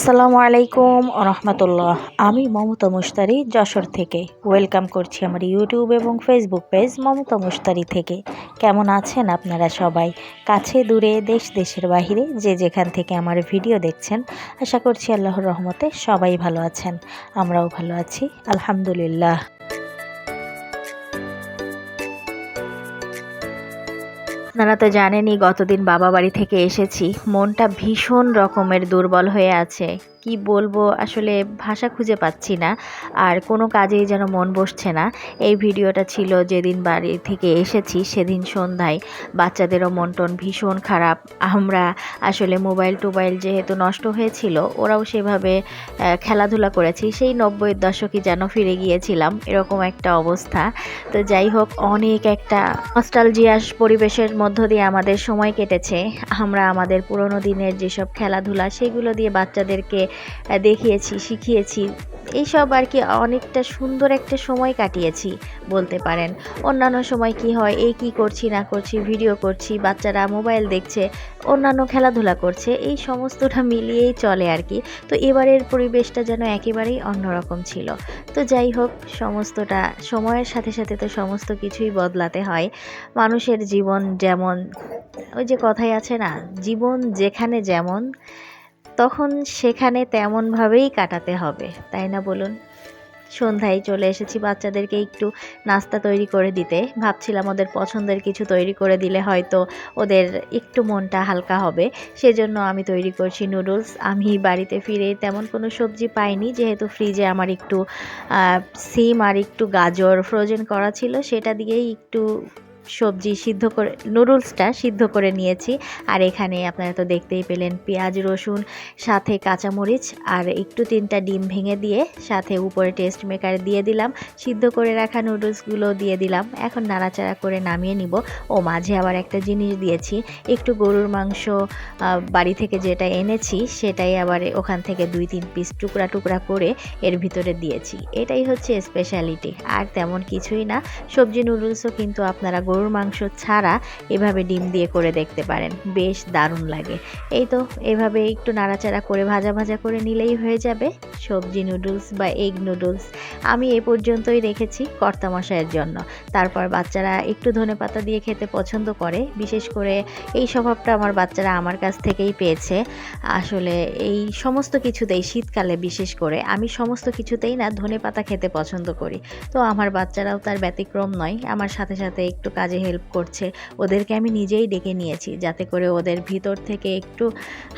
আসসালামু আলাইকুম রহমতুল্লাহ। আমি মমতা মুস্তারি যশোর থেকে। ওয়েলকাম করছি আমার ইউটিউব এবং ফেসবুক পেজ মমতা মুস্তারি থেকে। কেমন আছেন আপনারা সবাই? কাছে দূরে, দেশ, দেশের বাহিরে যে যেখান থেকে আমার ভিডিও দেখছেন, আশা করছি আল্লাহর রহমতে সবাই ভালো আছেন। আমরাও ভালো আছি, আলহামদুলিল্লাহ। আপনারা তো জানেনই গতদিন বাবা বাড়ি থেকে এসেছি। মনটা ভীষণ রকমের দুর্বল হয়ে আছে। কি বলব, আসলে ভাষা খুঁজে পাচ্ছি না। আর কোনো কাজেই যেন মন বসছে না। এই ভিডিওটা ছিল যেদিন বাড়ি থেকে এসেছি, সেদিন সন্ধ্যায়। বাচ্চাদেরও মন টন ভীষণ খারাপ। আমরা আসলে মোবাইল টোবাইল যেহেতু নষ্ট হয়েছিল, ওরাও সেভাবে খেলাধুলা করেছি। সেই নব্বইয়ের দশকে যেন ফিরে গিয়েছিলাম, এরকম একটা অবস্থা। তো যাই হোক, অনেক একটা নস্টালজিয়াস পরিবেশের মধ্য দিয়ে আমাদের সময় কেটেছে। আমরা আমাদের পুরোনো দিনের যেসব খেলাধুলা, সেগুলো দিয়ে বাচ্চাদেরকে দেখিয়েছি, শিখিয়েছি। এইসব আর কি অনেকটা সুন্দর একটা সময় কাটিয়েছি বলতে পারেন। অন্যান্য সময় কি হয়, এই কি করছি, না করছি ভিডিও করছি, বাচ্চারা মোবাইল দেখছে, অন্যান্য খেলাধুলা করছে, এই সমস্তটা মিলিয়েই চলে আর কি। তো এবারের পরিবেশটা যেন একেবারেই অন্যরকম ছিল। তো যাই হোক, সমস্তটা, সময়ের সাথে সাথে তো সমস্ত কিছুই বদলাতে হয়। মানুষের জীবন যেমন, ওই যে কথাই আছে না, জীবন যেখানে যেমন তখন সেখানে তেমনভাবেই কাটাতে হবে, তাই না বলুন? সন্ধ্যায় চলে এসেছি বাচ্চাদেরকে একটু নাস্তা তৈরি করে দিতে। ভাবছিলাম ওদের পছন্দের কিছু তৈরি করে দিলে হয়তো ওদের একটু মনটা হালকা হবে। সেজন্য আমি তৈরি করছি নুডলস। আমি বাড়িতে ফিরে তেমন কোনো সবজি পাইনি, যেহেতু ফ্রিজে আমার একটু সিম আর একটু গাজর ফ্রোজেন করা ছিল, সেটা দিয়েই একটু সবজি সিদ্ধ করে, নুডলসটা সিদ্ধ করে নিয়েছি। আর এখানে আপনারা তো দেখতেই পেলেন পেঁয়াজ, রসুন, সাথে কাঁচামরিচ আর একটু তিনটা ডিম ভেঙে দিয়ে সাথে উপরে টেস্ট মেকার দিয়ে দিলাম। সিদ্ধ করে রাখা নুডলসগুলো দিয়ে দিলাম। এখন নাড়াচাড়া করে নামিয়ে নিব। ও, মাঝে আবার একটা জিনিস দিয়েছি। একটু গরুর মাংস বাড়ি থেকে যেটা এনেছি সেটাই আবার ওখান থেকে দুই, তিন পিস টুকরা টুকরা করে এর ভিতরে দিয়েছি। এটাই হচ্ছে স্পেশালিটি আর তেমন কিছুই না। সবজি নুডলসও কিন্তু আপনারা গরুর মাংস ছাড়া এভাবে ডিম দিয়ে করে দেখতে পারেন। বেশ দারুণ লাগে। এই তো, এভাবে একটু নাড়াচাড়া করে ভাজা ভাজা করে নিলেই হয়ে যাবে। সবজি নুডলস বা এগ নুডলস আমি এ পর্যন্তই রেখেছি কর্তা মশাইয়ের জন্য। তারপর বাচ্চারা একটু ধনে পাতা দিয়ে খেতে পছন্দ করে। বিশেষ করে এই স্বভাবটা আমার বাচ্চারা আমার কাছ থেকেই পেয়েছে। আসলে এই সমস্ত কিছুতেই শীতকালে বিশেষ করে আমি সমস্ত কিছুতেই না ধনে পাতা খেতে পছন্দ করি। তো আমার বাচ্চারাও তার ব্যতিক্রম নয়। আমার সাথে সাথে একটু কাজে হেল্প করছে। ওদেরকে আমি নিজেই ডেকে নিয়েছি, যাতে করে ওদের ভিতর থেকে একটু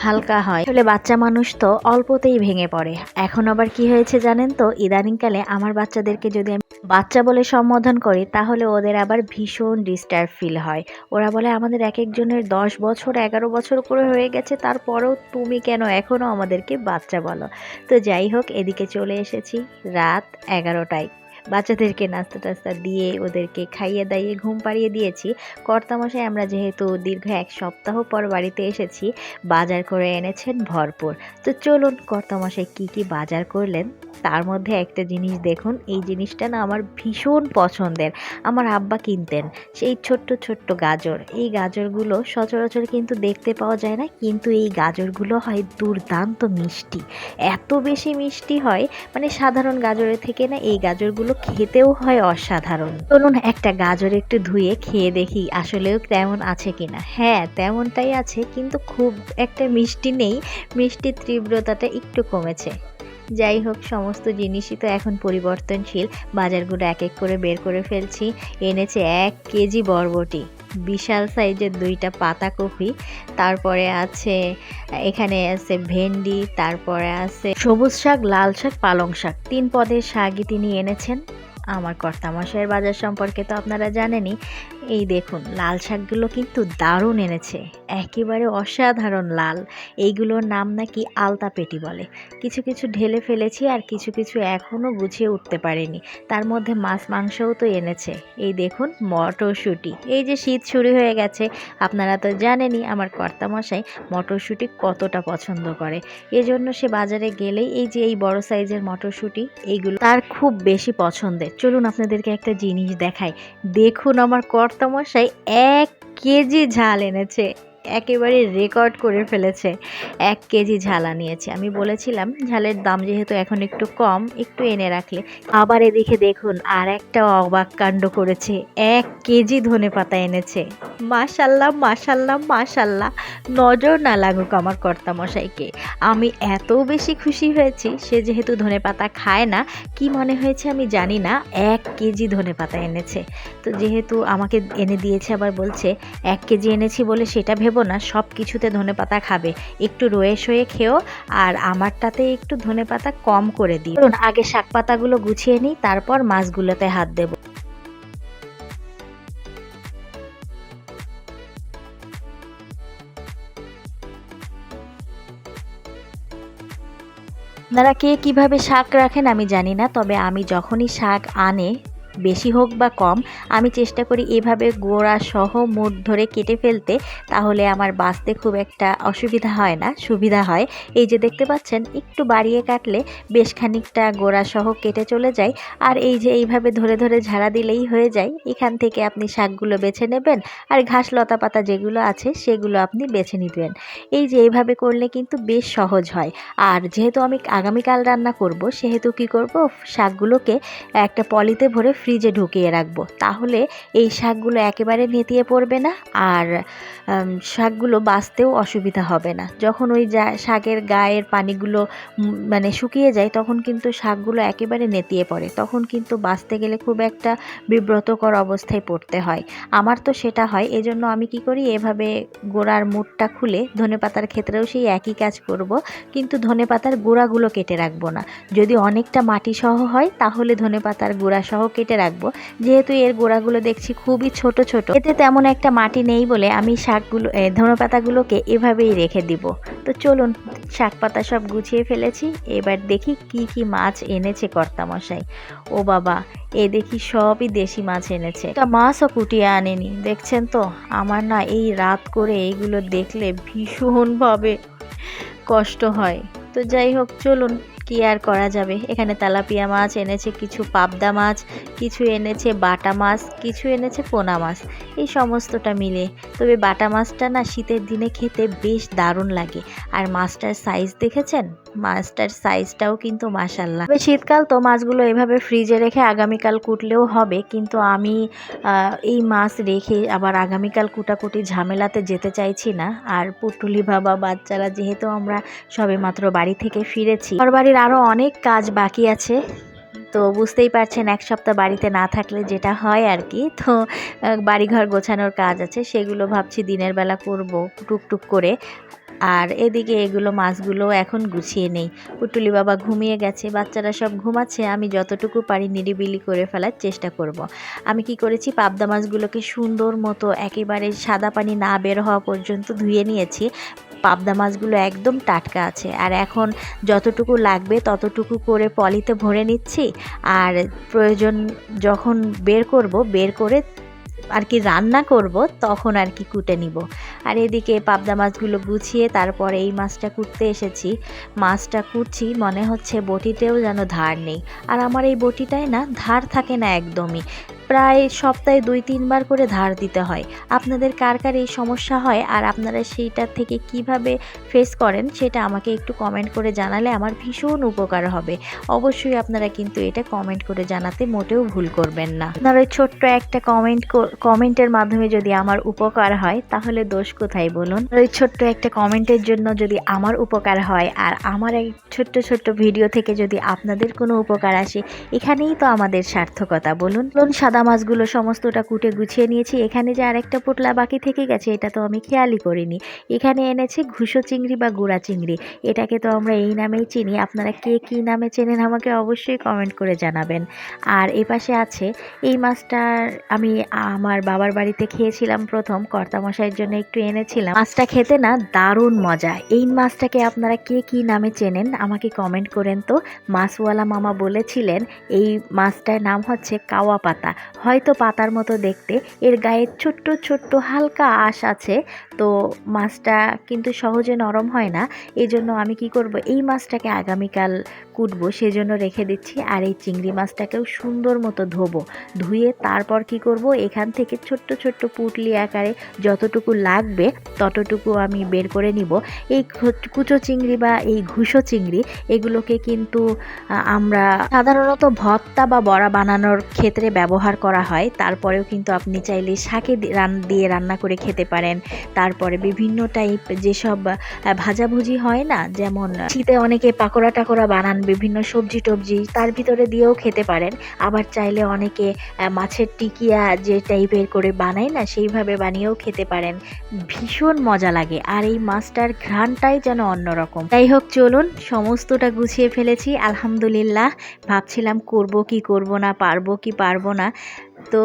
হালকা হয়। আসলে বাচ্চা মানুষ তো অল্পতেই ভেঙে পড়ে। এখন আবার কি হয়েছে জানেন তো? ইদানিংকালে আমার বাচ্চাদেরকে যদি আমি বাচ্চা বলে সম্বোধন করি, তাহলে ওদের আবার ভীষণ ডিস্টার্ব ফিল হয়। ওরা বলে, আমাদের এক একজনের দশ বছর, এগারো বছর করে হয়ে গেছে, তারপরেও তুমি কেন এখনও আমাদেরকে বাচ্চা বলো? তো যাই হোক, এদিকে চলে এসেছি রাত এগারোটায়। বাচ্চাদেরকে নাস্তা টাস্তা দিয়ে ওদেরকে খাইয়ে দাইয়ে ঘুম পাড়িয়ে দিয়েছি। কর্তামশাই, আমরা যেহেতু দীর্ঘ এক সপ্তাহ পর বাড়িতে এসেছি, বাজার করে এনেছেন ভরপুর। তো চলুন, কর্তামশাই, কি কি বাজার করলেন? তার মধ্যে একটা জিনিস দেখুন, এই জিনিসটা না আমার ভীষণ পছন্দের। আমার আব্বা কিনতেন, সেই ছোট্ট ছোট্ট গাজর। এই গাজরগুলো সচরাচর কিন্তু দেখতে পাওয়া যায় না, কিন্তু এই গাজরগুলো হয় দুর্দান্ত মিষ্টি। এত বেশি মিষ্টি হয় মানে সাধারণ গাজরের থেকে না এই গাজরগুলো খেতেও হয় অসাধারণ। চলুন একটা গাজর একটু ধুয়ে খেয়ে দেখি আসলেও তেমন আছে কিনা। হ্যাঁ তেমনটাই আছে, কিন্তু খুব একটা মিষ্টি নেই। মিষ্টির তীব্রতাটা একটু কমেছে। যাই হোক, সমস্ত জিনিসই তো এখন পরিবর্তনশীল। বাজারগুলো এক এক করে বের করে ফেলছি। এনেছে এক কেজি বরবটি। বিশাল সাইজের দুইটা পাতাকপি, তারপরে আছে, এখানে আছে ভেন্ডি, তারপরে আছে সবুজ শাক, লাল শাক, পালং শাক। তিন পদের শাকই তিনি এনেছেন। আমার কর্তামশাইয়ের বাজার সম্পর্কে তো আপনারা জানেনই। এই দেখুন, লাল শাকগুলো কিন্তু দারুণ এনেছে। একেবারে অসাধারণ লাল। এইগুলোর নাম নাকি আলতা পেটি বলে। কিছু কিছু ঢেলে ফেলেছি আর কিছু কিছু এখনও গুছিয়ে উঠতে পারেনি। তার মধ্যে মাছ মাংসও তো এনেছে। এই দেখুন, মটরশুঁটি। এই যে শীত শুরু হয়ে গেছে, আপনারা তো জানেনই আমার কর্তামশাই মটরশুঁটি কতটা পছন্দ করে। এজন্য সে বাজারে গেলেই এই যে এই বড় সাইজের মটরশুঁটি, এইগুলো তার খুব বেশি পছন্দের। চলুন আপনাদেরকে একটা জিনিস দেখাই। দেখুন আমার কর্তামশাই এক কেজি ঝাল এনেছে। একেবারে রেকর্ড করে ফেলেছে। এক কেজি ঝাল আনিয়েছে। আমি বলেছিলাম, ঝালের দাম যেহেতু এখন একটু কম, একটু এনে রাখলে। আবার এদিকে দেখুন, আর একটা অবাক কাণ্ড করেছে। এক কেজি ধনে পাতা এনেছে। মাশাল্লাহ মাশাল্লাহ মাশাল্লাহ। নজর না লাগুক আমার কর্তামশাইকে। আমি এত বেশি খুশি হয়েছি, সে যেহেতু ধনে পাতা খায় না, কি মনে হয়েছে আমি জানি না, এক কেজি ধনে পাতা এনেছে। তো যেহেতু আমাকে এনে দিয়েছে, আবার বলছে, এক কেজি এনেছি বলে সেটা ভেবো না, সব কিছুতে ধনে পাতা খাবে। একটু রয়ে সয়ে খেও আর আমারটাতে একটু ধনে পাতা কম করে দিই ধরুন, আগে শাক পাতাগুলো গুছিয়ে নিই, তারপর মাছগুলোতে হাত দেবো। আপনারা কে কীভাবে শাক রাখেন আমি জানি না, তবে আমি যখনই শাক আনে বেশি হোক বা কম, আমি চেষ্টা করি এভাবে গোড়া সহ মুঠ ধরে কেটে ফেলতে, তাহলে আমার বাঁচতে খুব একটা অসুবিধা হয় না, সুবিধা হয়। এই যে দেখতে পাচ্ছেন, একটু বাড়িয়ে কাটলে বেশ খানিকটা গোড়া সহ কেটে চলে যায়। আর এই যে এইভাবে ধরে ধরে ঝাড়া দিলেই হয়ে যায়, এখান থেকে আপনি শাকগুলো বেছে নেবেন আর ঘাস, লতা পাতা যেগুলো আছে সেগুলো আপনি বেছে নিবেন। এই যে এইভাবে করলে কিন্তু বেশ সহজ হয়। আর যেহেতু আমি আগামীকাল রান্না করব, সেহেতু কি করব? শাকগুলোকে একটা পলিতে ভরে ফ্রিজে ঢুকিয়ে রাখব। তাহলে এই শাকগুলো একেবারে নেতিয়ে পড়বে না আর শাকগুলো বাঁচতেও অসুবিধা হবে না। যখন ওই যা, শাকের গায়ের পানিগুলো মানে শুকিয়ে যায়, তখন কিন্তু শাকগুলো একেবারে নেতিয়ে পড়ে। তখন কিন্তু বাঁচতে গেলে খুব একটা বিব্রতকর অবস্থায় পড়তে হয়। আমার তো সেটা হয়, এজন্য আমি কি করি, এভাবে গোড়ার মুঠটা খুলে ধনে পাতার ক্ষেত্রেও সেই একই কাজ করব, কিন্তু ধনে পাতার গোড়াগুলো কেটে রাখব না। যদি অনেকটা মাটি সহ হয়, তাহলে ধনে পাতার গোড়া সহ কেটে রাখব। যেহেতু এর গোড়াগুলো দেখছি খুবই ছোট ছোট। এতে তেমন একটা মাটি নেই বলে আমি শাকগুলো ধনে পাতাগুলোকে এভাবেই রেখে দিব। তো চলুন শাক পাতা সব গুছিয়ে ফেলেছি। এবার দেখি কি কি মাছ এনেছে কর্তামশাই। ও বাবা, এ দেখি সবই দেশি মাছ এনেছে। একটা মাছও কুটিয়ে আনেনি, দেখছেন তো? আমার না এই রাত করে এইগুলো দেখলে ভীষণভাবে কষ্ট হয়। তো যাই হোক, চলুন। কি আর করা যাবে? এখানে তেলাপিয়া মাছ, এনেছে কিছু পাবদা মাছ, কিছু এনেছে বাটা মাছ, কিছু এনেছে পোনা মাছ। এই সমস্তটা মিলে। তবে বাটা মাছটা না শীতের দিনে খেতে বেশ দারুণ লাগে। আর মাছটার সাইজ দেখেছেন? মাছটার সাইজটাও কিন্তু মাসাল্লাহ তবে শীতকাল তো মাছগুলো এভাবে ফ্রিজে রেখে আগামীকাল কুটলেও হবে। কিন্তু আমি এই মাছ রেখে আবার আগামীকাল কুটাকুটি ঝামেলাতে যেতে চাইছি না। আর পুটুলি বাবা, বাচ্চারা যেহেতু আমরা সবে মাত্র বাড়ি থেকে ফিরেছি আমার বাড়ির আরও অনেক কাজ বাকি আছে। তো বুঝতেই পারছেন, এক সপ্তাহ বাড়িতে না থাকলে যেটা হয় আর কি। তো বাড়িঘর গোছানোর কাজ আছে, সেগুলো ভাবছি দিনের বেলা করব টুকটুক করে। আর এদিকে এগুলো মাছগুলো এখন গুছিয়ে নেই। পুটুলি বাবা ঘুমিয়ে গেছে, বাচ্চারা সব ঘুমাচ্ছে, আমি যতটুকু পারি নিরিবিলি করে ফেলার চেষ্টা করব। আমি কি করেছি, পাবদা মাছগুলোকে সুন্দর মতো একেবারে সাদা পানি না বের হওয়া পর্যন্ত ধুয়ে নিয়েছি। পাবদা মাছগুলো একদম টাটকা আছে। আর এখন যতটুকু লাগবে ততটুকু করে পলিতে ভরে নিচ্ছি। আর প্রয়োজন যখন বের করব, বের করে আর কি রান্না করব, তখন আর কি কুটে নিব। আর এদিকে পাবদা মাছগুলো গুছিয়ে তারপরে এই মাছটা কুটতে এসেছি। মাছটা কুটছি, মনে হচ্ছে বটিতেও যেন ধার নেই। আর আমার এই বটিটায় না ধার থাকে না একদমই। প্রায় সপ্তাহে দুই, তিনবার করে ধার দিতে হয়। আপনাদের কার কার এই সমস্যা হয় আর আপনারা সেইটার থেকে কীভাবে ফেস করেন সেটা আমাকে একটু কমেন্ট করে জানালে আমার ভীষণ উপকার হবে। অবশ্যই আপনারা কিন্তু এটা কমেন্ট করে জানাতে মোটেও ভুল করবেন না। আপনারা ছোট্ট একটা কমেন্ট কমেন্টের মাধ্যমে যদি আমার উপকার হয়, তাহলে দোষ কোথায় বলুন? ওই ছোট্ট একটা কমেন্টের জন্য যদি আমার উপকার হয় আর আমার এই ছোট্ট ছোট্ট ভিডিও থেকে যদি আপনাদের কোনো উপকার আসে, এখানেই তো আমাদের সার্থকতা, বলুন। বলুন সাদা মাছগুলো সমস্তটা কুটে গুছিয়ে নিয়েছি। এখানে যে আরেকটা পোটলা বাকি থেকে গেছে, এটা তো আমি খেয়ালই করিনি। এখানে এনেছি ঘুষো চিংড়ি বা গুড়া চিংড়ি। এটাকে তো আমরা এই নামেই চিনি। আপনারা কে কী নামে চেনেন আমাকে অবশ্যই কমেন্ট করে জানাবেন। আর এই পাশে আছে, এই মাছটার আমি আমার বাবার বাড়িতে খেয়েছিলাম প্রথম। কর্তামশাইয়ের জন্য একটু এনেছিলাম। মাছটা খেতে না দারুণ মজা। এই মাছটাকে আপনারা কে কী নামে চেনেন আমাকে কমেন্ট করেন তো। মাছওয়ালা মামা বলেছিলেন, এই মাছটার নাম হচ্ছে কাওয়া পাতা। হয়তো পাতার মতো দেখতে। এর গায়ে ছোট্ট ছোট্ট হালকা আঁশ আছে। তো মাছটা কিন্তু সহজে নরম হয় না। এই জন্য আমি কি করব? এই মাছটাকে আগামীকাল কুটবো, সেজন্য রেখে দিচ্ছি। আর এই চিংড়ি মাছটাকেও সুন্দর মতো ধোবো। ধুয়ে তারপর কি করব? এখান থেকে ছোট্ট ছোট্ট পুটলি আকারে যতটুকু লাগবে, ততটুকু আমি বের করে নিব। এই কুচো চিংড়ি বা এই ঘুষো চিংড়ি, এগুলোকে কিন্তু আমরা সাধারণত ভর্তা বা বড়া বানানোর ক্ষেত্রে ব্যবহার করা হয়। তারপরেও কিন্তু আপনি চাইলে শাকে দিয়ে রান্না করে খেতে পারেন। তারপরে বিভিন্ন টাইপ যেসব ভাজাভুজি হয় না, যেমন শীতে অনেকে পাকোড়া টাকোড়া বানান, বিভিন্ন সবজি টবজি, তার ভিতরে দিয়েও খেতে পারেন। আবার চাইলে অনেকে মাছের টিকিয়া যে টাইপের করে বানায় না, সেইভাবে বানিয়েও খেতে পারেন। ভীষণ মজা লাগে। আর এই মাছটার ঘ্রাণটাই যেন অন্যরকম। যাই হোক, চলুন, সমস্তটা গুছিয়ে ফেলেছি। আলহামদুলিল্লাহ, ভাবছিলাম করব কি করব না, পারব কি পারব না তো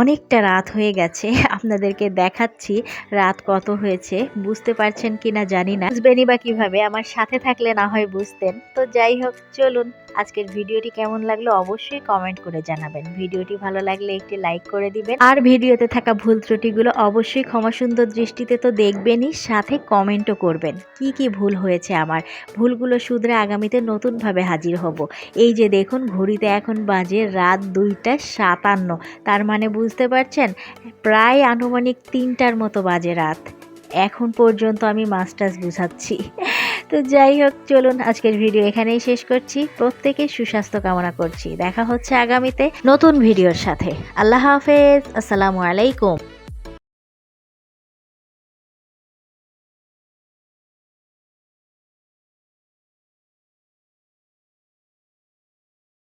অনেকটা রাত হয়ে গেছে, আপনাদেরকে দেখাচ্ছি রাত কত হয়েছে, বুঝতে পারছেন কি না জানি না। বুঝবেনই বা কীভাবে, আমার সাথে থাকলে না হয় বুঝতেন। তো যাই হোক, চলুন, আজকের ভিডিওটি কেমন লাগল অবশ্যই কমেন্ট করে জানাবেন। ভিডিওটি ভালো লাগলে একটি লাইক করে দিবেন। আর ভিডিওতে থাকা ভুল ত্রুটিগুলো অবশ্যই ক্ষমা সুন্দর দৃষ্টিতে তো দেখবেনই, সাথে কমেন্টও করবেন। কি কি ভুল হয়েছে আমার? ভুলগুলো শুধরে আগামীতে নতুনভাবে হাজির হব। এই যে দেখুন, ঘড়িতে এখন বাজে রাত দুইটা সাতান্ন। তার মানে বুঝতে পারছেন? প্রায় আনুমানিক তিনটার মতো বাজে রাত। এখন পর্যন্ত আমি মাস্টার্স বুঝাচ্ছি তো যাই হোক, চলুন আজকের ভিডিও এখানেই শেষ করছি। প্রত্যেকে সুস্বাস্থ্য কামনা করছি। দেখা হচ্ছে আগামীতে নতুন ভিডিওর সাথে। আল্লাহ হাফেজ। আসসালামু আলাইকুম।